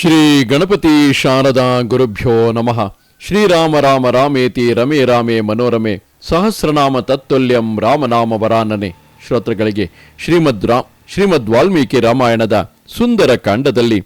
ಶ್ರೀ ಗಣಪತಿ ಶಾರದಾ ಗುರುಭ್ಯೋ ನಮಃ. ಶ್ರೀರಾಮ ರಾಮ ರಾಮೇತಿ ರಮೇ ರಾಮೇ ಮನೋರಮೆ ಸಹಸ್ರನಾಮ ತತ್ತುಲ್ಯಂ ರಾಮನಾಮ ವರಾನನೆ. ಶ್ರೋತೃಗಳಿಗೆ ಶ್ರೀಮದ್ ರಾ ಶ್ರೀಮದ್ ವಾಲ್ಮೀಕಿ ರಾಮಾಯಣದ ಸುಂದರ ಕಾಂಡದಲ್ಲಿ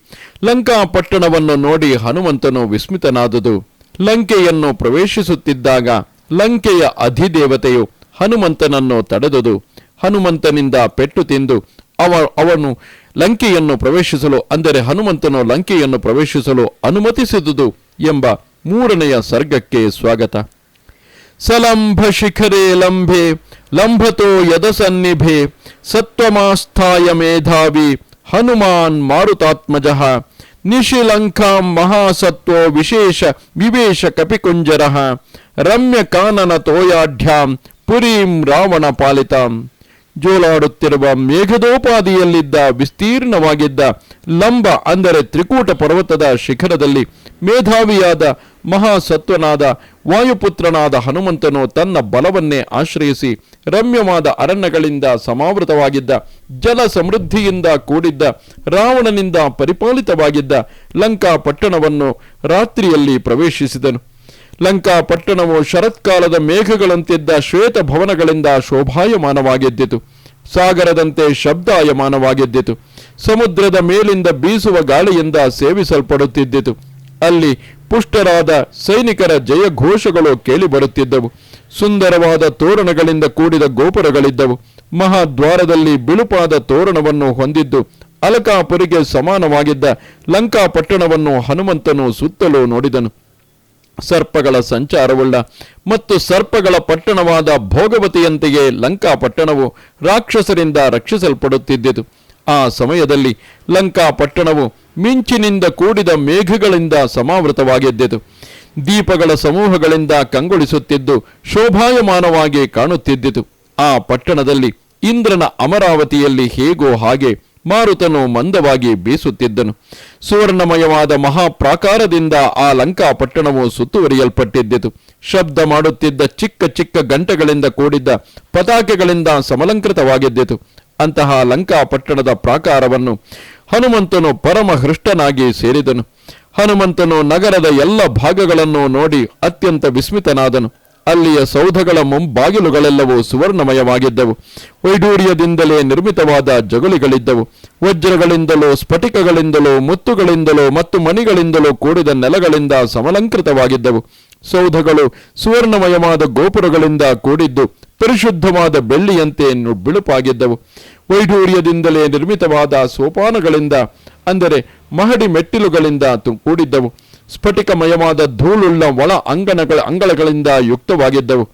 ಲಂಕಾ ಪಟ್ಟಣವನ್ನು ನೋಡಿ ಹನುಮಂತನು ವಿಸ್ಮಿತನಾದುದು. ಲಂಕೆಯನ್ನು ಪ್ರವೇಶಿಸುತ್ತಿದ್ದಾಗ ಲಂಕೆಯ ಅಧಿದೇವತೆಯು ಹನುಮಂತನನ್ನು ತಡೆದುದು. ಹನುಮಂತನಿಂದ ಪೆಟ್ಟು ತಿಂದು ಅವ ಅವನು ಲಂಕೆಯನ್ನು ಪ್ರವೇಶಿಸಲು, ಅಂದರೆ ಹನುಮಂತನು ಲಂಕೆಯನ್ನು ಪ್ರವೇಶಿಸಲು ಅನುಮತಿಸಿದುದು ಎಂಬ ಮೂರನೆಯ ಸರ್ಗಕ್ಕೆ ಸ್ವಾಗತ. ಸಲಂಭ ಶಿಖರೇ ಲಂಭೆ, ಲಂಭತೋ ಯದಸನ್ನಿಭೆ, ಸತ್ವಮಾಸ್ಥಾಯ ಮೇಧಾವಿ, ಹನುಮಾನ್ ಮಾರುತಾತ್ಮಜ ನಿಶಿಲಂಕಾಂ ಮಹಾಸತ್ವೋ ವಿಶೇಷ ವಿವೇಶ ಕಪಿಕುಂಜರ ರಮ್ಯ ಕಾನನ ತೋಯಾಢ್ಯಾಂ, ಪುರೀಂ ರಾವಣ ಪಾಲಿತಾಂ. ಜೋಲಾಡುತ್ತಿರುವ ಮೇಘದೋಪಾದಿಯಲ್ಲಿದ್ದ, ವಿಸ್ತೀರ್ಣವಾಗಿದ್ದ ಲಂಬ, ಅಂದರೆ ತ್ರಿಕೂಟ ಪರ್ವತದ ಶಿಖರದಲ್ಲಿ ಮೇಧಾವಿಯಾದ ಮಹಾಸತ್ವನಾದ, ವಾಯುಪುತ್ರನಾದ ಹನುಮಂತನು ತನ್ನ ಬಲವನ್ನೇ ಆಶ್ರಯಿಸಿ ರಮ್ಯವಾದ ಅರಣ್ಯಗಳಿಂದ ಸಮಾವೃತವಾಗಿದ್ದ ಜಲ ಸಮೃದ್ಧಿಯಿಂದ ಕೂಡಿದ್ದ, ರಾವಣನಿಂದ ಪರಿಪಾಲಿತವಾಗಿದ್ದ ಲಂಕಾ ಪಟ್ಟಣವನ್ನು ರಾತ್ರಿಯಲ್ಲಿ ಪ್ರವೇಶಿಸಿದನು. ಲಂಕಾ ಪಟ್ಟಣವು ಶರತ್ಕಾಲದ ಮೇಘಗಳಂತಿದ್ದ ಶ್ವೇತ ಭವನಗಳಿಂದ ಶೋಭಾಯಮಾನವಾಗಿದ್ದಿತು. ಸಾಗರದಂತೆ ಶಬ್ದಾಯಮಾನವಾಗಿದ್ದಿತು. ಸಮುದ್ರದ ಮೇಲಿಂದ ಬೀಸುವ ಗಾಳಿಯಿಂದ ಸೇವಿಸಲ್ಪಡುತ್ತಿದ್ದಿತು. ಅಲ್ಲಿ ಪುಷ್ಟರಾದ ಸೈನಿಕರ ಜಯಘೋಷಗಳು ಕೇಳಿಬರುತ್ತಿದ್ದವು. ಸುಂದರವಾದ ತೋರಣಗಳಿಂದ ಕೂಡಿದ ಗೋಪುರಗಳಿದ್ದವು. ಮಹಾದ್ವಾರದಲ್ಲಿ ಬಿಳುಪಾದ ತೋರಣವನ್ನು ಹೊಂದಿದ್ದು, ಅಲಕಾಪುರಿಗೆ ಸಮಾನವಾಗಿದ್ದ ಲಂಕಾ ಪಟ್ಟಣವನ್ನು ಹನುಮಂತನು ಸುತ್ತಲೂ ನೋಡಿದನು. ಸರ್ಪಗಳ ಸಂಚಾರವುಳ್ಳ ಮತ್ತು ಸರ್ಪಗಳ ಪಟ್ಟಣವಾದ ಭೋಗವತಿಯಂತೆಯೇ ಲಂಕಾ ಪಟ್ಟಣವು ರಾಕ್ಷಸರಿಂದ ರಕ್ಷಿಸಲ್ಪಡುತ್ತಿದ್ದಿತು ಆ ಸಮಯದಲ್ಲಿ ಲಂಕಾ ಪಟ್ಟಣವು ಮಿಂಚಿನಿಂದ ಕೂಡಿದ ಮೇಘಗಳಿಂದ ಸಮಾವೃತವಾಗಿದ್ದಿತು ದೀಪಗಳ ಸಮೂಹಗಳಿಂದ ಕಂಗೊಳಿಸುತ್ತಿದ್ದು ಶೋಭಾಯಮಾನವಾಗಿ ಕಾಣುತ್ತಿದ್ದಿತು ಆ ಪಟ್ಟಣದಲ್ಲಿ ಇಂದ್ರನ ಅಮರಾವತಿಯಲ್ಲಿ ಹೇಗೋ ಹಾಗೆ ಮಾರುತನು ಮಂದವಾಗಿ ಬೀಸುತ್ತಿದ್ದನು. ಸುವರ್ಣಮಯವಾದ ಮಹಾಪ್ರಾಕಾರದಿಂದ ಆ ಲಂಕಾ ಪಟ್ಟಣವು ಸುತ್ತುವರಿಯಲ್ಪಟ್ಟಿದ್ದಿತು. ಶಬ್ದ ಮಾಡುತ್ತಿದ್ದ ಚಿಕ್ಕ ಚಿಕ್ಕ ಗಂಟೆಗಳಿಂದ ಕೂಡಿದ್ದ ಪತಾಕೆಗಳಿಂದ ಸಮಲಂಕೃತವಾಗಿದ್ದಿತು. ಅಂತಹ ಲಂಕಾ ಪಟ್ಟಣದ ಪ್ರಾಕಾರವನ್ನು ಹನುಮಂತನು ಪರಮ ಹೃಷ್ಟನಾಗಿ ಸೇರಿದನು. ಹನುಮಂತನು ನಗರದ ಎಲ್ಲ ಭಾಗಗಳನ್ನು ನೋಡಿ ಅತ್ಯಂತ ವಿಸ್ಮಿತನಾದನು. ಅಲ್ಲಿಯ ಸೌಧಗಳ ಮುಂಬಾಗಿಲುಗಳೆಲ್ಲವೂ ಸುವರ್ಣಮಯವಾಗಿದ್ದವು. ವೈಡೂರ್ಯದಿಂದಲೇ ನಿರ್ಮಿತವಾದ ಜಗುಲಿಗಳಿದ್ದವು. ವಜ್ರಗಳಿಂದಲೋ, ಸ್ಫಟಿಕಗಳಿಂದಲೋ, ಮುತ್ತುಗಳಿಂದಲೋ ಮತ್ತು ಮಣಿಗಳಿಂದಲೋ ಕೂಡಿದ ನೆಲಗಳಿಂದ ಸಮಲಂಕೃತವಾಗಿದ್ದವು. ಸೌಧಗಳು ಸುವರ್ಣಮಯವಾದ ಗೋಪುರಗಳಿಂದ ಕೂಡಿದ್ದು ಪರಿಶುದ್ಧವಾದ ಬೆಳ್ಳಿಯಂತೆ ಬಿಳುಪಾಗಿದ್ದವು ವೈಡೂರ್ಯದಿಂದಲೇ ನಿರ್ಮಿತವಾದ ಸೋಪಾನಗಳಿಂದ, ಅಂದರೆ ಮಹಡಿ ಮೆಟ್ಟಿಲುಗಳಿಂದ ಕೂಡಿದ್ದವು. ಸ್ಫಟಿಕಮಯವಾದ ಧೂಳುಳ್ಳ ಒಳ ಅಂಗಣಗಳ ಅಂಗಳಗಳಿಂದ ಯುಕ್ತವಾಗಿದ್ದವು.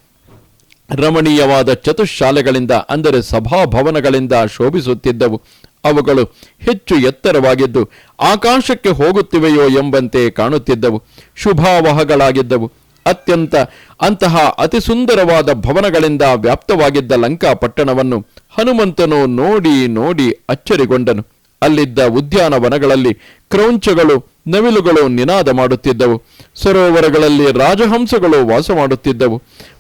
ರಮಣೀಯವಾದ ಚತುಶಾಲೆಗಳಿಂದ ಅಂದರೆ ಸಭಾಭವನಗಳಿಂದ ಶೋಭಿಸುತ್ತಿದ್ದವು. ಅವುಗಳು ಹೆಚ್ಚು ಎತ್ತರವಾಗಿದ್ದು, ಆಕಾಶಕ್ಕೆ ಹೋಗುತ್ತಿವೆಯೋ ಎಂಬಂತೆ ಕಾಣುತ್ತಿದ್ದವು. ಶುಭಾವಹಗಳಾಗಿದ್ದವು. ಅತ್ಯಂತ, ಅಂತಹ ಅತಿ ಸುಂದರವಾದ ಭವನಗಳಿಂದ ವ್ಯಾಪ್ತವಾಗಿದ್ದ ಲಂಕಾ ಪಟ್ಟಣವನ್ನು ಹನುಮಂತನು ನೋಡಿ ನೋಡಿ ಅಚ್ಚರಿಗೊಂಡನು. ಅಲ್ಲಿದ್ದ ಉದ್ಯಾನವನಗಳಲ್ಲಿ ಕ್ರೌಂಚಗಳು, ನವಿಲುಗಳು ನಿನಾದ ಮಾಡುತ್ತಿದ್ದವು. ಸರೋವರಗಳಲ್ಲಿ ರಾಜಹಂಸಗಳು ವಾಸ ಮಾಡುತ್ತಿದ್ದವು.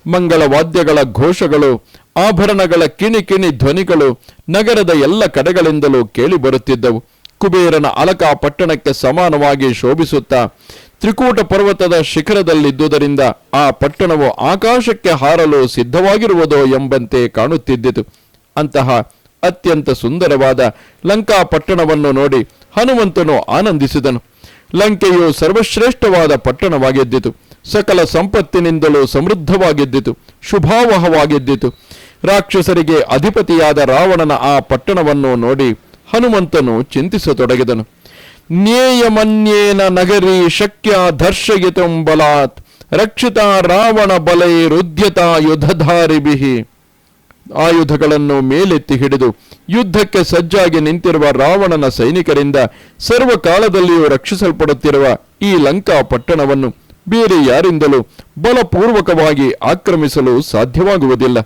ಮಂಗಳ ವಾದ್ಯಗಳ ಘೋಷಗಳು, ಆಭರಣಗಳ ಕಿಣಿ ಕಿಣಿ ಧ್ವನಿಗಳು ನಗರದ ಎಲ್ಲ ಕಡೆಗಳಿಂದಲೂ ಕೇಳಿಬರುತ್ತಿದ್ದವು ಕುಬೇರನ ಅಲಕ ಪಟ್ಟಣಕ್ಕೆ ಸಮಾನವಾಗಿ ಶೋಭಿಸುತ್ತಾ ತ್ರಿಕೂಟ ಪರ್ವತದ ಶಿಖರದಲ್ಲಿದ್ದುದರಿಂದ ಆ ಪಟ್ಟಣವು ಆಕಾಶಕ್ಕೆ ಹಾರಲು ಸಿದ್ಧವಾಗಿರುವುದೋ ಎಂಬಂತೆ ಕಾಣುತ್ತಿದ್ದಿತು. ಅಂತಹ ಅತ್ಯಂತ ಸುಂದರವಾದ ಲಂಕಾ ಪಟ್ಟಣವನ್ನು ನೋಡಿ ಹನುಮಂತನು ಆನಂದಿಸಿದನು. ಲಂಕೆಯು ಸರ್ವಶ್ರೇಷ್ಠವಾದ ಪಟ್ಟಣವಾಗಿದ್ದಿತು. ಸಕಲ ಸಂಪತ್ತಿನಿಂದಲೂ ಸಮೃದ್ಧವಾಗಿದ್ದಿತು. ಶುಭಾವಹವಾಗಿದ್ದಿತು. ರಾಕ್ಷಸರಿಗೆ ಅಧಿಪತಿಯಾದ ರಾವಣನ ಆ ಪಟ್ಟಣವನ್ನು ನೋಡಿ ಹನುಮಂತನು ಚಿಂತಿಸತೊಡಗಿದನು. ನ್ಯೇಯಮನ್ಯೇನ ನಗರಿ ಶಕ್ಯ ದರ್ಶಯಿತಂ ಬಲಾತ್ ರಕ್ಷಿತ ರಾವಣ ಬಲೈರುದ್ಯತ ಯುಧಧಾರಿಭಿಹಿ ಆಯುಧಗಳನ್ನು ಮೇಲೆತ್ತಿ ಹಿಡಿದು ಯುದ್ಧಕ್ಕೆ ಸಜ್ಜಾಗಿ ನಿಂತಿರುವ ರಾವಣನ ಸೈನಿಕರಿಂದ ಸರ್ವಕಾಲದಲ್ಲಿಯೂ ರಕ್ಷಿಸಲ್ಪಡುತ್ತಿರುವ ಈ ಲಂಕಾ ಪಟ್ಟಣವನ್ನು ಬೇರೆ ಯಾರಿಂದಲೂ ಬಲಪೂರ್ವಕವಾಗಿ ಆಕ್ರಮಿಸಲು ಸಾಧ್ಯವಾಗುವುದಿಲ್ಲ.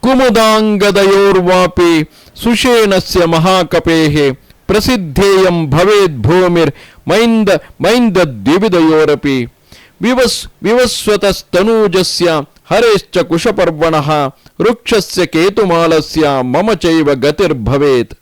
ಕುಮುದಾಂಗದಯೋರ್ವಾಪಿ ಸುಷೇಣಸ್ಯ ಮಹಾಕಪೇಹೆ ಪ್ರಸಿದ್ಧೇಯಂ ಭವೇದ್ ಭೂಮಿರ್ ಮೈಂದ ಮೈಂದ ದ್ವಿವಿದಯೋರಪಿ ವಿವಸ್ ವಿವಸ್ವತಸ್ತನೂಜಸ್ಯ ಹರೇಶ್ಚ ಕುಶಪರ್ವಣ ವೃಕ್ಷಸ್ಯ ಕೇತುಮಾಲಸ್ಯ ಮಮ ಚೈವ ಗತಿರ್ಭವೇತ್.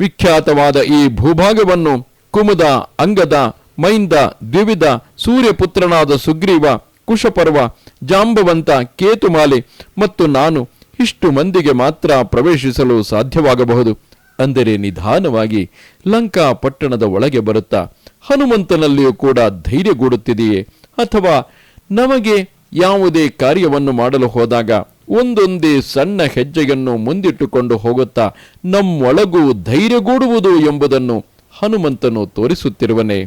ವಿಖ್ಯಾತವಾದ ಈ ಭೂಭಾಗವನ್ನು ಕುಮುದ, ಅಂಗದ, ಮೈಂದ, ದ್ವಿವಿಧ, ಸೂರ್ಯಪುತ್ರನಾದ ಸುಗ್ರೀವ, ಕುಶಪರ್ವ, ಜಾಂಬವಂತ, ಕೇತುಮಾಲೆ ಮತ್ತು ನಾನು ಇಷ್ಟು ಮಂದಿಗೆ ಮಾತ್ರ ಪ್ರವೇಶಿಸಲು ಸಾಧ್ಯವಾಗಬಹುದು. ಅಂದರೆ ನಿಧಾನವಾಗಿ ಲಂಕಾ ಪಟ್ಟಣದ ಒಳಗೆ ಬರುತ್ತಾ ಹನುಮಂತನಲ್ಲಿಯೂ ಕೂಡ ಧೈರ್ಯಗೂಡುತ್ತಿದೆಯೇ ಅಥವಾ ನಮಗೆ ಯಾವುದೇ ಕಾರ್ಯವನ್ನು ಮಾಡಲು ಹೋದಾಗ ಒಂದೊಂದೇ ಸಣ್ಣ ಹೆಜ್ಜೆಯನ್ನು ಮುಂದಿಟ್ಟುಕೊಂಡು ಹೋಗುತ್ತಾ ನಮ್ಮೊಳಗೂ ಧೈರ್ಯಗೂಡುವುದು ಎಂಬುದನ್ನು ಹನುಮಂತನು ತೋರಿಸುತ್ತಿರುವನೆ.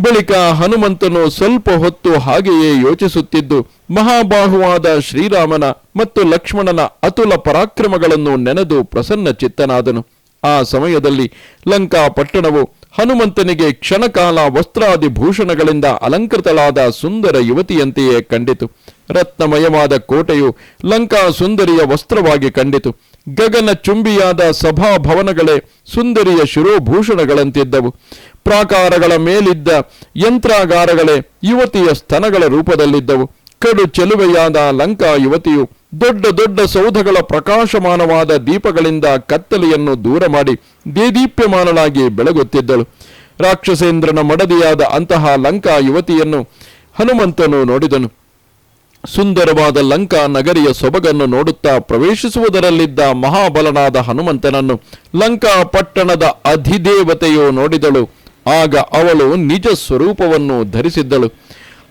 ಬಳಿಕ ಹನುಮಂತನು ಸ್ವಲ್ಪ ಹೊತ್ತು ಹಾಗೆಯೇ ಯೋಚಿಸುತ್ತಿದ್ದು ಮಹಾಬಾಹುವಾದ ಶ್ರೀರಾಮನ ಮತ್ತು ಲಕ್ಷ್ಮಣನ ಅತುಲ ಪರಾಕ್ರಮಗಳನ್ನು ನೆನೆದು ಪ್ರಸನ್ನ ಚಿತ್ತನಾದನು. ಆ ಸಮಯದಲ್ಲಿ ಲಂಕಾ ಪಟ್ಟಣವು ಹನುಮಂತನಿಗೆ ಕ್ಷಣಕಾಲ ವಸ್ತ್ರಾದಿ ಭೂಷಣಗಳಿಂದ ಅಲಂಕೃತಳಾದ ಸುಂದರ ಯುವತಿಯಂತೆಯೇ ಕಂಡಿತು. ರತ್ನಮಯವಾದ ಕೋಟೆಯು ಲಂಕಾ ಸುಂದರಿಯ ವಸ್ತ್ರವಾಗಿ ಕಂಡಿತು. ಗಗನ ಚುಂಬಿಯಾದ ಸಭಾಭವನಗಳೇ ಸುಂದರಿಯ ಶಿರೋಭೂಷಣಗಳಂತಿದ್ದವು. ಪ್ರಾಕಾರಗಳ ಮೇಲಿದ್ದ ಯಂತ್ರಾಗಾರಗಳೇ ಯುವತಿಯ ಸ್ತನಗಳ ರೂಪದಲ್ಲಿದ್ದವು. ಕಡು ಚೆಲುವೆಯಾದ ಲಂಕಾ ಯುವತಿಯು ದೊಡ್ಡ ದೊಡ್ಡ ಸೌಧಗಳ ಪ್ರಕಾಶಮಾನವಾದ ದೀಪಗಳಿಂದ ಕತ್ತಲೆಯನ್ನು ದೂರ ಮಾಡಿ ದೇದೀಪ್ಯಮಾನಳಾಗಿ ಬೆಳಗುತ್ತಿದ್ದಳು. ರಾಕ್ಷಸೇಂದ್ರನ ಮಡದಿಯಾದ ಅಂತಹ ಲಂಕಾ ಯುವತಿಯನ್ನು ಹನುಮಂತನು ನೋಡಿದನು. ಸುಂದರವಾದ ಲಂಕಾ ನಗರಿಯ ಸೊಬಗನ್ನು ನೋಡುತ್ತಾ ಪ್ರವೇಶಿಸುವುದರಲ್ಲಿದ್ದ ಮಹಾಬಲನಾದ ಹನುಮಂತನನ್ನು ಲಂಕಾ ಪಟ್ಟಣದ ಅಧಿದೇವತೆಯು ನೋಡಿದಳು. ಆಗ ಅವಳು ನಿಜ ಸ್ವರೂಪವನ್ನು ಧರಿಸಿದ್ದಳು.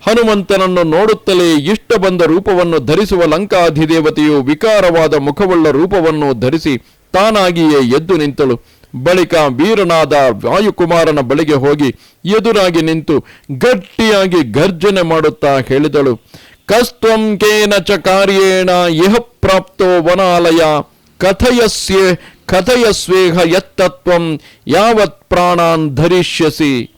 ಹನುಮಂತನನ್ನು ನೋಡುತ್ತಲೇ ಇಷ್ಟ ಬಂದ ರೂಪವನ್ನು ಧರಿಸುವ ಲಂಕಾಧಿದೇವತೆಯು ವಿಕಾರವಾದ ಮುಖವುಳ್ಳ ರೂಪವನ್ನು ಧರಿಸಿ ತಾನಾಗಿಯೇ ಎದ್ದು ನಿಂತಳು. ಬಳಿಕ ವೀರನಾದ ವಾಯುಕುಮಾರನ ಬಳಿಗೆ ಹೋಗಿ ಎದುರಾಗಿ ನಿಂತು ಗಟ್ಟಿಯಾಗಿ ಗರ್ಜನೆ ಮಾಡುತ್ತಾ ಹೇಳಿದಳು. ಕಸ್ತ್ವಂ ಕೇನ ಚ ಕಾರ್ಯೇಣ ಇಹ ಪ್ರಾಪ್ತೋ ವನಾಲಯ. ಕಥಯಸ್ಯೆ, ಕಥಯಸ್ವೇಹ ಯತ್ತತ್ವಂ ಯಾವತ್ ಪ್ರಾಣಾನ್ ಧರಿಷ್ಯಸಿ.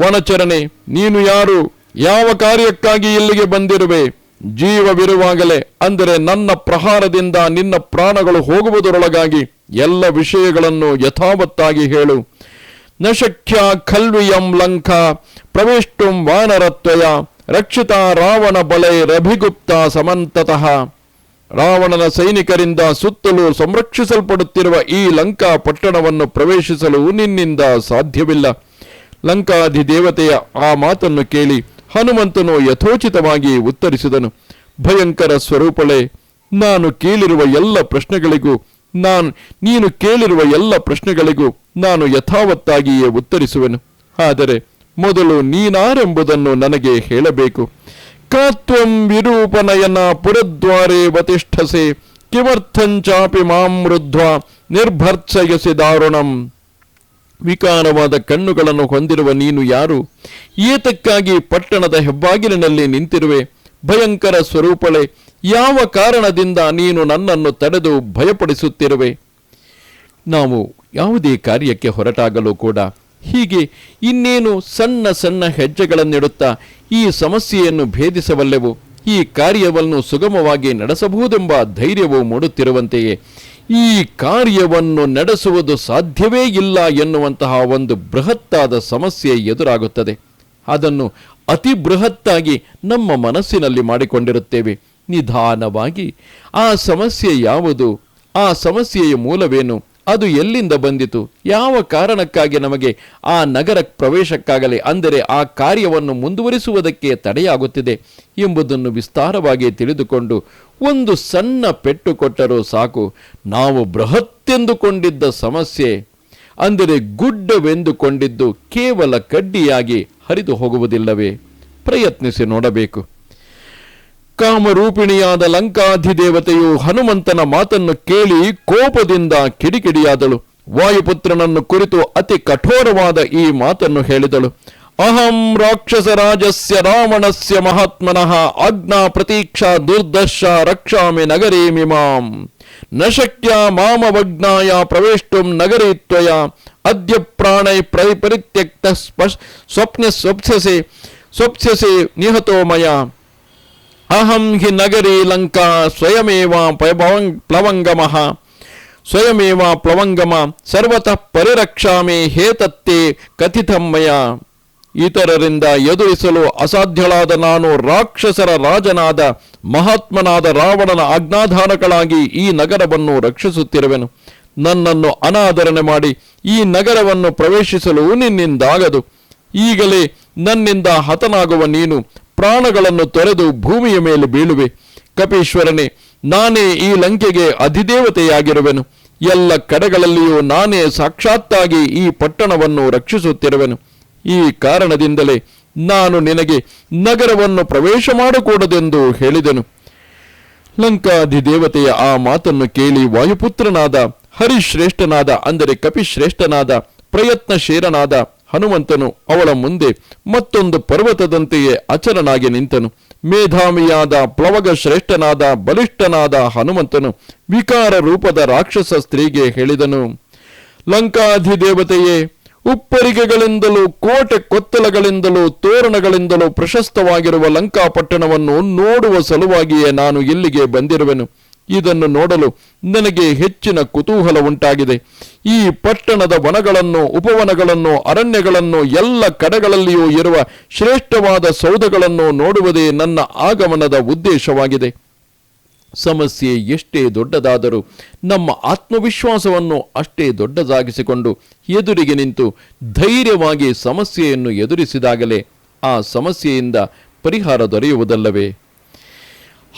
ವನಚರಣೆ, ನೀನು ಯಾರು? ಯಾವ ಕಾರ್ಯಕ್ಕಾಗಿ ಇಲ್ಲಿಗೆ ಬಂದಿರುವೆ? ಜೀವವಿರುವಾಗಲೇ. ಅಂದರೆ ನನ್ನ ಪ್ರಹಾರದಿಂದ ನಿನ್ನ ಪ್ರಾಣಗಳು ಹೋಗುವುದರೊಳಗಾಗಿ ಎಲ್ಲ ವಿಷಯಗಳನ್ನು ಯಥಾವತ್ತಾಗಿ ಹೇಳು. ನಶಕ್ಯ ಶಕ್ಯ ಖಲ್ವಿಯಂ ಲಂಕ, ಪ್ರವೇಷ್ಟುಂ ವಾನರತ್ವಯ, ರಕ್ಷಿತ ರಾವಣ ಬಲೆ ರಭಿಗುಪ್ತ ಸಮಂತತಃ. ರಾವಣನ ಸೈನಿಕರಿಂದ ಸುತ್ತಲೂ ಸಂರಕ್ಷಿಸಲ್ಪಡುತ್ತಿರುವ ಈ ಲಂಕಾ ಪಟ್ಟಣವನ್ನು ಪ್ರವೇಶಿಸಲು ನಿನ್ನಿಂದ ಸಾಧ್ಯವಿಲ್ಲ. ಲಂಕಾಧಿದೇವತೆಯ ಆ ಮಾತನ್ನು ಕೇಳಿ ಹನುಮಂತನು ಯಥೋಚಿತವಾಗಿ ಉತ್ತರಿಸಿದನು, ಭಯಂಕರ ಸ್ವರೂಪಳೆ, ನಾನು ಕೇಳಿರುವ ಎಲ್ಲ ಪ್ರಶ್ನೆಗಳಿಗೂ, ನಾನು, ನೀನು ಕೇಳಿರುವ ಎಲ್ಲ ಪ್ರಶ್ನೆಗಳಿಗೂ ನಾನು ಯಥಾವತ್ತಾಗಿಯೇ ಉತ್ತರಿಸುವೆನು. ಆದರೆ ಮೊದಲು ನೀನಾರೆಂಬುದನ್ನು ನನಗೆ ಹೇಳಬೇಕು. ಕಾತ್ವಂ ವಿರೂಪನಯನ ಪುರದ್ವಾರೆ ವತಿಷ್ಠಸೆ, ಕಿಮರ್ಥಂಚಾಪಿ ಮಾಂ ಮೃದ್ಧ್ವ ನಿರ್ಭರ್ತ್ಸಯಸಿ ದಾರುಣಂ. ವಿಕಾರವಾದ ಕಣ್ಣುಗಳನ್ನು ಹೊಂದಿರುವ ನೀನು ಯಾರು? ಏತಕ್ಕಾಗಿ ಪಟ್ಟಣದ ಹೆಬ್ಬಾಗಿಲಿನಲ್ಲಿ ನಿಂತಿರುವೆ? ಭಯಂಕರ ಸ್ವರೂಪಳೆ, ಯಾವ ಕಾರಣದಿಂದ ನೀನು ನನ್ನನ್ನು ತಡೆದು ಭಯಪಡಿಸುತ್ತಿರುವೆ? ನಾವು ಯಾವುದೇ ಕಾರ್ಯಕ್ಕೆ ಹೊರಟಾಗಲೂ ಕೂಡ ಹೀಗೆ ಇನ್ನೇನು ಸಣ್ಣ ಸಣ್ಣ ಹೆಜ್ಜೆಗಳನ್ನಿಡುತ್ತಾ ಈ ಸಮಸ್ಯೆಯನ್ನು ಭೇದಿಸಬಲ್ಲೆವು? ಈ ಕಾರ್ಯವನ್ನು ಸುಗಮವಾಗಿ ನಡೆಸಬಹುದೆಂಬ ಧೈರ್ಯವು ಮೂಡುತ್ತಿರುವಂತೆಯೇ? ಈ ಕಾರ್ಯವನ್ನು ನಡೆಸುವುದು ಸಾಧ್ಯವೇ ಇಲ್ಲ ಎನ್ನುವಂತಹ ಒಂದು ಬೃಹತ್ತಾದ ಸಮಸ್ಯೆ ಎದುರಾಗುತ್ತದೆ. ಅದನ್ನು ಅತಿ ಬೃಹತ್ತಾಗಿ ನಮ್ಮ ಮನಸ್ಸಿನಲ್ಲಿ ಮಾಡಿಕೊಂಡಿರುತ್ತೇವೆ. ನಿಧಾನವಾಗಿ ಆ ಸಮಸ್ಯೆ ಯಾವುದು? ಆ ಸಮಸ್ಯೆಯ ಮೂಲವೇನು? ಅದು ಎಲ್ಲಿಂದ ಬಂದಿತು? ಯಾವ ಕಾರಣಕ್ಕಾಗಿ ನಮಗೆ ಆ ನಗರ ಪ್ರವೇಶಕ್ಕಾಗಲಿ, ಅಂದರೆ ಆ ಕಾರ್ಯವನ್ನು ಮುಂದುವರಿಸುವುದಕ್ಕೆ ತಡೆಯಾಗುತ್ತಿದೆ ಎಂಬುದನ್ನು ವಿಸ್ತಾರವಾಗಿ ತಿಳಿದುಕೊಂಡು ಒಂದು ಸಣ್ಣ ಪೆಟ್ಟು ಕೊಟ್ಟರೂ ಸಾಕು. ನಾವು ಬೃಹತ್ತೆಂದುಕೊಂಡಿದ್ದ ಸಮಸ್ಯೆ, ಅಂದರೆ ಗುಡ್ಡವೆಂದುಕೊಂಡಿದ್ದು ಕೇವಲ ಕಡ್ಡಿಯಾಗಿ ಹರಿದು ಹೋಗುವುದಿಲ್ಲವೇ? ಪ್ರಯತ್ನಿಸಿ ನೋಡಬೇಕು. ಕಾಮರೂಪಿಣಿಯಾದ ಲಂಕಾಧಿದೇವತೆಯು ಹನುಮಂತನ ಮಾತನ್ನು ಕೇಳಿ ಕೋಪದಿಂದ ಕಿಡಿಕಿಡಿಯಾದಳು. ವಾಯುಪುತ್ರನನ್ನು ಕುರಿತು ಅತಿ ಕಠೋರವಾದ ಈ ಮಾತನ್ನು ಹೇಳಿದಳು. ಅಹಂ ರಾಕ್ಷಸರಾಜಸ್ಯ ರಾವಣಸ್ಯ ಮಹಾತ್ಮನಃ ಆಜ್ಞಾ ಪ್ರತೀಕ್ಷಾ ದುರ್ದರ್ಶ ರಕ್ಷಾಮಿ ನಗರೇಮಿಮಾಂ ನ ಶಕ್ಯ ಮಾಮವಜ್ಞಾಯ ಪ್ರವೇಷ್ಟುಂ ನಗರಿ ತ್ವಯ. ಅದ್ಯ ಪ್ರಾಣೈ ಪ್ರೈ ಪರಿತ್ಯಕ್ತ ಸ್ವಪ್ನ ಸ್ವಪ್ಸ್ಯಸೆ ಸ್ವಪ್ಸ್ಯಸೆ ನಿಹತೋ ಮಯ ಅಹಂ ಹಿ ನಗರಿ ಲಂಕಾ ಸ್ವಯಮೇವ ಪ್ಲವಂಗ ಪ್ಲವಂಗಮಃ ಸ್ವಯಮೇವ ಪ್ಲವಂಗಮ ಸರ್ವತಃ ಹೇ ಹೇತತ್ತೆ ಕಥಿತಮ್ಮಯ ಇತರರಿಂದ ಎದುರಿಸಲು ಅಸಾಧ್ಯಳಾದ ನಾನು ರಾಕ್ಷಸರ ರಾಜನಾದ, ಮಹಾತ್ಮನಾದ ರಾವಣನ ಆಜ್ಞಾಧಾರಕಳಾಗಿ ಈ ನಗರವನ್ನು ರಕ್ಷಿಸುತ್ತಿರುವೆನು. ನನ್ನನ್ನು ಅನಾದರಣೆ ಮಾಡಿ ಈ ನಗರವನ್ನು ಪ್ರವೇಶಿಸಲು ನಿನ್ನಿಂದಾಗದು. ಈಗಲೇ ನನ್ನಿಂದ ಹತನಾಗುವ ನೀನು ಪ್ರಾಣಗಳನ್ನು ತೊರೆದು ಭೂಮಿಯ ಮೇಲೆ ಬೀಳುವೆ. ಕಪೀಶ್ವರನೇ, ನಾನೇ ಈ ಲಂಕೆಗೆ ಅಧಿದೇವತೆಯಾಗಿರುವೆನು. ಎಲ್ಲ ಕಡೆಗಳಲ್ಲಿಯೂ ನಾನೇ ಸಾಕ್ಷಾತ್ತಾಗಿ ಈ ಪಟ್ಟಣವನ್ನು ರಕ್ಷಿಸುತ್ತಿರುವೆನು. ಈ ಕಾರಣದಿಂದಲೇ ನಾನು ನಿನಗೆ ನಗರವನ್ನು ಪ್ರವೇಶ ಮಾಡಕೂಡದೆಂದು ಹೇಳಿದೆನು. ಲಂಕಾಧಿದೇವತೆಯ ಆ ಮಾತನ್ನು ಕೇಳಿ ವಾಯುಪುತ್ರನಾದ ಹರಿಶ್ರೇಷ್ಠನಾದ, ಅಂದರೆ ಕಪಿಶ್ರೇಷ್ಠನಾದ, ಪ್ರಯತ್ನಶೀಲನಾದ ಹನುಮಂತನು ಅವಳ ಮುಂದೆ ಮತ್ತೊಂದು ಪರ್ವತದಂತೆಯೇ ಅಚಲನಾಗಿ ನಿಂತನು. ಮೇಧಾವಿಯಾದ ಪ್ಲವಗ ಶ್ರೇಷ್ಠನಾದ ಬಲಿಷ್ಠನಾದ ಹನುಮಂತನು ವಿಕಾರ ರೂಪದ ರಾಕ್ಷಸ ಸ್ತ್ರೀಗೆ ಹೇಳಿದನು, ಲಂಕಾಧಿದೇವತೆಯೇ, ಉಪ್ಪರಿಗೆಗಳಿಂದಲೂ ಕೋಟೆ ಕೊತ್ತಲಗಳಿಂದಲೂ ತೋರಣಗಳಿಂದಲೂ ಪ್ರಶಸ್ತವಾಗಿರುವ ಲಂಕಾಪಟ್ಟಣವನ್ನು ನೋಡುವ ಸಲುವಾಗಿಯೇ ನಾನು ಇಲ್ಲಿಗೆ ಬಂದಿರುವೆನು. ಇದನ್ನು ನೋಡಲು ನನಗೆ ಹೆಚ್ಚಿನ ಕುತೂಹಲ ಉಂಟಾಗಿದೆ ಈ ಪಟ್ಟಣದ ವನಗಳನ್ನು, ಉಪವನಗಳನ್ನು, ಅರಣ್ಯಗಳನ್ನು ಎಲ್ಲ ಕಡೆಗಳಲ್ಲಿಯೂ ಇರುವ ಶ್ರೇಷ್ಠವಾದ ಸೌಧಗಳನ್ನು ನೋಡುವುದೇ ನನ್ನ ಆಗಮನದ ಉದ್ದೇಶವಾಗಿದೆ. ಸಮಸ್ಯೆ ಎಷ್ಟೇ ದೊಡ್ಡದಾದರೂ ನಮ್ಮ ಆತ್ಮವಿಶ್ವಾಸವನ್ನು ಅಷ್ಟೇ ದೊಡ್ಡದಾಗಿಸಿಕೊಂಡು ಎದುರಿಗೆ ನಿಂತು ಧೈರ್ಯವಾಗಿ ಸಮಸ್ಯೆಯನ್ನು ಎದುರಿಸಿದಾಗಲೇ ಆ ಸಮಸ್ಯೆಯಿಂದ ಪರಿಹಾರ ದೊರೆಯುವುದಲ್ಲವೇ?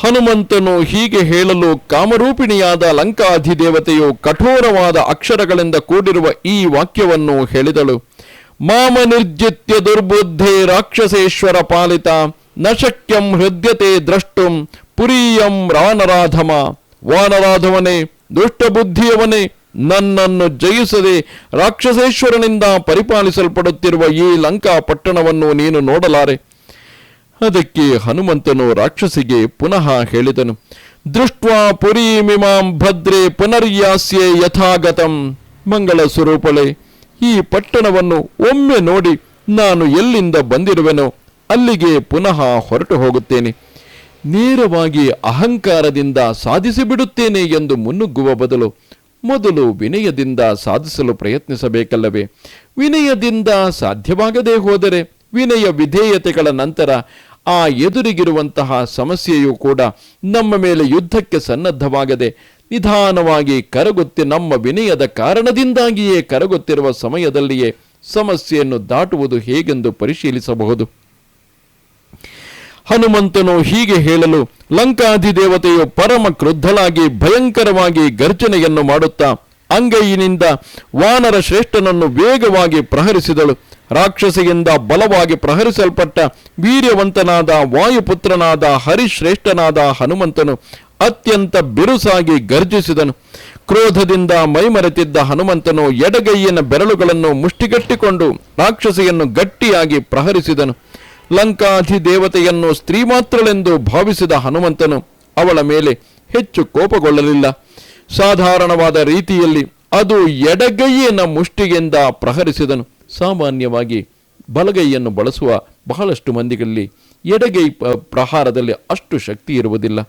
ಹನುಮಂತನು ಹೀಗೆ ಹೇಳಲು ಕಾಮರೂಪಿಣಿಯಾದ ಲಂಕಾಧಿದೇವತೆಯು ಕಠೋರವಾದ ಅಕ್ಷರಗಳಿಂದ ಕೂಡಿರುವ ಈ ವಾಕ್ಯವನ್ನು ಹೇಳಿದಳು. ಮಾಮ ನಿರ್ಜಿತ್ಯ ದುರ್ಬುದ್ಧೆ ರಾಕ್ಷಸೇಶ್ವರ ಪಾಲಿತ, ನ ಹೃದ್ಯತೆ ದ್ರಷ್ಟುಂ, ಪುರಿಯಂ ರಾನರಾಧಮ ವಾನರಾಧವನೇ, ದುಷ್ಟಬುದ್ಧಿಯವನೇ, ನನ್ನನ್ನು ಜಯಿಸದೆ ರಾಕ್ಷಸೇಶ್ವರನಿಂದ ಪರಿಪಾಲಿಸಲ್ಪಡುತ್ತಿರುವ ಈ ಲಂಕಾ ಪಟ್ಟಣವನ್ನು ನೀನು ನೋಡಲಾರೆ. ಅದಕ್ಕೆ ಹನುಮಂತನು ರಾಕ್ಷಸಿಗೆ ಪುನಃ ಹೇಳಿದನು, ದೃಷ್ಟ್ವಾ ಪುರೀಮಿಮಾಂ ಭದ್ರೆ ಪುನರ್ಯಾಸ್ಯೆ ಯಥಾಗತಂ. ಮಂಗಳ ಸ್ವರೂಪಳೆ, ಈ ಪಟ್ಟಣವನ್ನು ಒಮ್ಮೆ ನೋಡಿ ನಾನು ಎಲ್ಲಿಂದ ಬಂದಿರುವೆನೋ ಅಲ್ಲಿಗೆ ಪುನಃ ಹೊರಟು ಹೋಗುತ್ತೇನೆ. ನೇರವಾಗಿ ಅಹಂಕಾರದಿಂದ ಸಾಧಿಸಿಬಿಡುತ್ತೇನೆ ಎಂದು ಮುನ್ನುಗ್ಗುವ ಬದಲು ಮೊದಲು ವಿನಯದಿಂದ ಸಾಧಿಸಲು ಪ್ರಯತ್ನಿಸಬೇಕಲ್ಲವೇ? ವಿನಯದಿಂದ ಸಾಧ್ಯವಾಗದೇ ಹೋದರೆ ವಿನಯ ವಿಧೇಯತೆಗಳ ನಂತರ ಆ ಎದುರಿಗಿರುವಂತಹ ಸಮಸ್ಯೆಯು ಕೂಡ ನಮ್ಮ ಮೇಲೆ ಯುದ್ಧಕ್ಕೆ ಸನ್ನದ್ಧವಾಗದೆ ನಿಧಾನವಾಗಿ ಕರಗುತ್ತಿ ನಮ್ಮ ವಿನಯದ ಕಾರಣದಿಂದಾಗಿಯೇ ಕರಗುತ್ತಿರುವ ಸಮಯದಲ್ಲಿಯೇ ಸಮಸ್ಯೆಯನ್ನು ದಾಟುವುದು ಹೇಗೆಂದು ಪರಿಶೀಲಿಸಬಹುದು. ಹನುಮಂತನು ಹೀಗೆ ಹೇಳಲು ಲಂಕಾಧಿದೇವತೆಯು ಪರಮ ಕ್ರುದ್ಧಲಾಗಿ ಭಯಂಕರವಾಗಿ ಗರ್ಜನೆಯನ್ನು ಮಾಡುತ್ತಾ ಅಂಗೈಯಿನಿಂದ ವಾನರ ಶ್ರೇಷ್ಠನನ್ನು ವೇಗವಾಗಿ ಪ್ರಹರಿಸಿದಳು. ರಾಕ್ಷಸಿಯಿಂದ ಬಲವಾಗಿ ಪ್ರಹರಿಸಲ್ಪಟ್ಟ ವೀರ್ಯವಂತನಾದ ವಾಯುಪುತ್ರನಾದ ಹರಿಶ್ರೇಷ್ಠನಾದ ಹನುಮಂತನು ಅತ್ಯಂತ ಬಿರುಸಾಗಿ ಗರ್ಜಿಸಿದನು. ಕ್ರೋಧದಿಂದ ಮೈಮರೆತಿದ್ದ ಹನುಮಂತನು ಎಡಗೈಯಿನ ಬೆರಳುಗಳನ್ನು ಮುಷ್ಟಿಗಟ್ಟಿಕೊಂಡು ರಾಕ್ಷಸಿಯನ್ನು ಗಟ್ಟಿಯಾಗಿ ಪ್ರಹರಿಸಿದನು. ಲಂಕಾಧಿದೇವತೆಯನ್ನು ಸ್ತ್ರೀ ಮಾತ್ರಳೆಂದು ಭಾವಿಸಿದ ಹನುಮಂತನು ಅವಳ ಮೇಲೆ ಹೆಚ್ಚು ಕೋಪಗೊಳ್ಳಲಿಲ್ಲ. ಸಾಧಾರಣವಾದ ರೀತಿಯಲ್ಲಿ ಅದು ಎಡಗೈಯಿನ ಮುಷ್ಟಿಗೆಂದ ಪ್ರಹರಿಸಿದನು. ಸಾಮಾನ್ಯವಾಗಿ ಬಲಗೈಯನ್ನು ಬಳಸುವ ಬಹಳಷ್ಟು ಮಂದಿಗಳಲ್ಲಿ ಎಡಗೈ ಪ್ರಹಾರದಲ್ಲಿ ಅಷ್ಟು ಶಕ್ತಿ ಇರುವುದಿಲ್ಲ.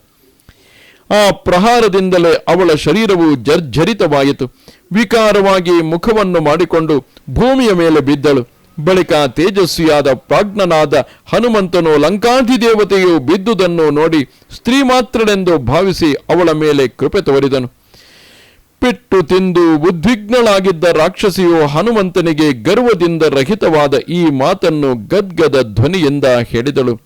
ಆ ಪ್ರಹಾರದಿಂದಲೇ ಅವಳ ಶರೀರವು ಜರ್ಜರಿತವಾಯಿತು ವಿಕಾರವಾಗಿ ಮುಖವನ್ನು ಮಾಡಿಕೊಂಡು ಭೂಮಿಯ ಮೇಲೆ ಬಿದ್ದಳು. ಬಳಿಕ ತೇಜಸ್ವಿಯಾದ ಪ್ರಾಜ್ಞನಾದ ಹನುಮಂತನು ಲಂಕಾಧಿದೇವತೆಯು ಬಿದ್ದುದನ್ನು ನೋಡಿ ಸ್ತ್ರೀ ಮಾತ್ರಳೆಂದು ಭಾವಿಸಿ ಅವಳ ಮೇಲೆ ಕೃಪೆ ತೋರಿದನು. ಪೆಟ್ಟು ತಿಂದು ಉದ್ವಿಗ್ನಳಾಗಿದ್ದ ರಾಕ್ಷಸಿಯು ಹನುಮಂತನಿಗೆ ಗರ್ವದಿಂದ ರಹಿತವಾದ ಈ ಮಾತನ್ನು ಗದ್ಗದ ಧ್ವನಿಯಿಂದ ಹೇಳಿದಳು.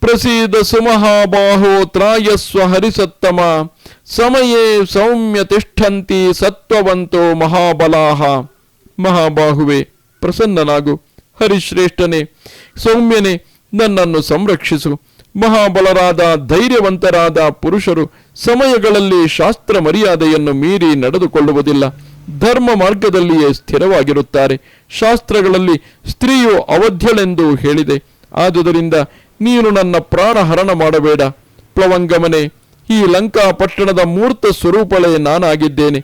ಪ್ರಸೀದ ಸುಮಹಾಬಾಹೋ ತ್ರಾಯಸ್ವ ಹರಿಸತ್ತಮ. ಸಮಯೇ ಸೌಮ್ಯ ತಿಷ್ಠಂತಿ ಸತ್ವವಂತೋ ಮಹಾಬಲಾಹ. ಮಹಾಬಾಹುವೆ, ಪ್ರಸನ್ನನಾಗು. ಹರಿಶ್ರೇಷ್ಠನೇ, ಸೌಮ್ಯನೇ, ನನ್ನನ್ನು ಸಂರಕ್ಷಿಸು. ಮಹಾಬಲರಾದ ಧೈರ್ಯವಂತರಾದ ಪುರುಷರು ಸಮಯಗಳಲ್ಲಿ ಶಾಸ್ತ್ರ ಮರ್ಯಾದೆಯನ್ನು ಮೀರಿ ನಡೆದುಕೊಳ್ಳುವುದಿಲ್ಲ. ಧರ್ಮ ಮಾರ್ಗದಲ್ಲಿಯೇ ಸ್ಥಿರವಾಗಿರುತ್ತಾರೆ. ಶಾಸ್ತ್ರಗಳಲ್ಲಿ ಸ್ತ್ರೀಯು ಅವಧ್ಯಳೆಂದು ಹೇಳಿದೆ. ಆದುದರಿಂದ ನೀನು ನನ್ನ ಪ್ರಾಣ ಹರಣ ಮಾಡಬೇಡ. ಪ್ಲವಂಗಮನೆ, ಈ ಲಂಕಾ ಪಟ್ಟಣದ ಮೂರ್ತ ಸ್ವರೂಪಳೇ ನಾನಾಗಿದ್ದೇನೆ.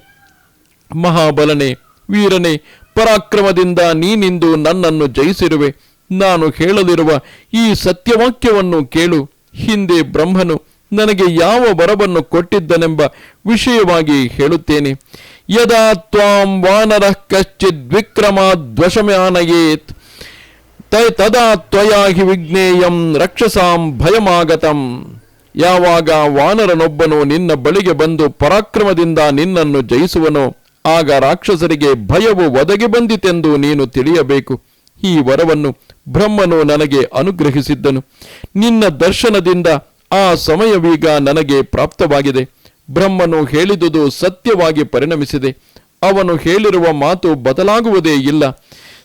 ಮಹಾಬಲನೆ, ವೀರನೆ, ಪರಾಕ್ರಮದಿಂದ ನೀನಿಂದು ನನ್ನನ್ನು ಜಯಿಸಿರುವೆ. ನಾನು ಹೇಳಲಿರುವ ಈ ಸತ್ಯವಾಕ್ಯವನ್ನು ಕೇಳು. ಹಿಂದೆ ಬ್ರಹ್ಮನು ನನಗೆ ಯಾವ ವರವನ್ನು ಕೊಟ್ಟಿದ್ದನೆಂಬ ವಿಷಯವಾಗಿ ಹೇಳುತ್ತೇನೆ. ಯದಾ ತ್ವಾಂ ವಾನರ ಕಶ್ಚಿದ್ ತ- ತದಾ ತ್ವಯಾ ಹಿ ವಿಜ್ಞೇಯಂ ರಕ್ಷಸಾಂ ಭಯಮಾಗತಂ. ಯಾವಾಗ ವಾನರನೊಬ್ಬನು ನಿನ್ನ ಬಳಿಗೆ ಬಂದು ಪರಾಕ್ರಮದಿಂದ ನಿನ್ನನ್ನು ಜಯಿಸುವನೋ, ಆಗ ರಾಕ್ಷಸರಿಗೆ ಭಯವು ಒದಗಿ ಬಂದಿತೆಂದು ನೀನು ತಿಳಿಯಬೇಕು. ಈ ವರವನ್ನು ಬ್ರಹ್ಮನು ನನಗೆ ಅನುಗ್ರಹಿಸಿದ್ದನು. ನಿನ್ನ ದರ್ಶನದಿಂದ ಆ ಸಮಯವೀಗ ನನಗೆ ಪ್ರಾಪ್ತವಾಗಿದೆ. ಬ್ರಹ್ಮನು ಹೇಳಿದುದು ಸತ್ಯವಾಗಿ ಪರಿಣಮಿಸಿದೆ. ಅವನು ಹೇಳಿರುವ ಮಾತು ಬದಲಾಗುವುದೇ ಇಲ್ಲ.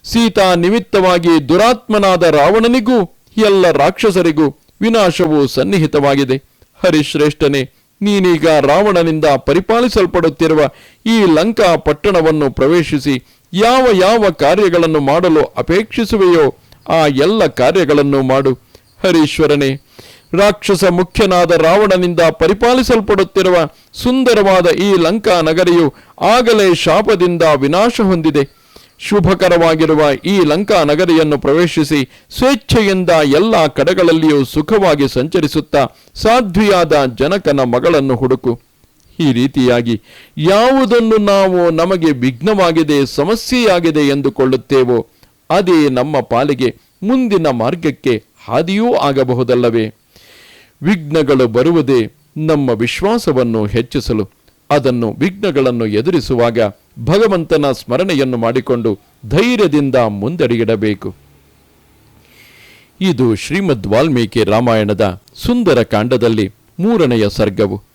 ಸೀತಾ ನಿಮಿತ್ತವಾಗಿ ದುರಾತ್ಮನಾದ ರಾವಣನಿಗೂ, ಎಲ್ಲ ರಾಕ್ಷಸರಿಗೂ ವಿನಾಶವು ಸನ್ನಿಹಿತವಾಗಿದೆ. ಹರಿಶ್ರೇಷ್ಠನೇ, ನೀನೀಗ ರಾವಣನಿಂದ ಪರಿಪಾಲಿಸಲ್ಪಡುತ್ತಿರುವ ಈ ಲಂಕಾ ಪಟ್ಟಣವನ್ನು ಪ್ರವೇಶಿಸಿ ಯಾವ ಯಾವ ಕಾರ್ಯಗಳನ್ನು ಮಾಡಲು ಅಪೇಕ್ಷಿಸುವೆಯೋ ಆ ಎಲ್ಲ ಕಾರ್ಯಗಳನ್ನು ಮಾಡು. ಹರೀಶ್ವರನೇ, ರಾಕ್ಷಸ ಮುಖ್ಯನಾದ ರಾವಣನಿಂದ ಪರಿಪಾಲಿಸಲ್ಪಡುತ್ತಿರುವ ಸುಂದರವಾದ ಈ ಲಂಕಾ ನಗರಿಯು ಆಗಲೇ ಶಾಪದಿಂದ ವಿನಾಶ ಹೊಂದಿದೆ. ಶುಭಕರವಾಗಿರುವ ಈ ಲಂಕಾ ನಗರಿಯನ್ನು ಪ್ರವೇಶಿಸಿ ಸ್ವೇಚ್ಛೆಯಿಂದ ಎಲ್ಲ ಕಡೆಗಳಲ್ಲಿಯೂ ಸುಖವಾಗಿ ಸಂಚರಿಸುತ್ತಾ ಸಾಧ್ವಿಯಾದ ಜನಕನ ಮಗಳನ್ನು ಹುಡುಕು. ಈ ರೀತಿಯಾಗಿ ಯಾವುದನ್ನು ನಾವು ನಮಗೆ ವಿಘ್ನವಾಗಿದೆ, ಸಮಸ್ಯೆಯಾಗಿದೆ ಎಂದುಕೊಳ್ಳುತ್ತೇವೋ, ಅದೇ ನಮ್ಮ ಪಾಲಿಗೆ ಮುಂದಿನ ಮಾರ್ಗಕ್ಕೆ ಹಾದಿಯೂ ಆಗಬಹುದಲ್ಲವೇ? ವಿಘ್ನಗಳು ಬರುವುದೇ ನಮ್ಮ ವಿಶ್ವಾಸವನ್ನು ಹೆಚ್ಚಿಸಲು, ಅದನ್ನು ವಿಘ್ನಗಳನ್ನು ಎದುರಿಸುವಾಗ ಭಗವಂತನ ಸ್ಮರಣೆಯನ್ನು ಮಾಡಿಕೊಂಡು ಧೈರ್ಯದಿಂದ ಮುಂದಡಿಯಿಡಬೇಕು. ಇದು ಶ್ರೀಮದ್ ವಾಲ್ಮೀಕಿ ರಾಮಾಯಣದ ಸುಂದರ ಕಾಂಡದಲ್ಲಿ ಮೂರನೆಯ ಸರ್ಗವು.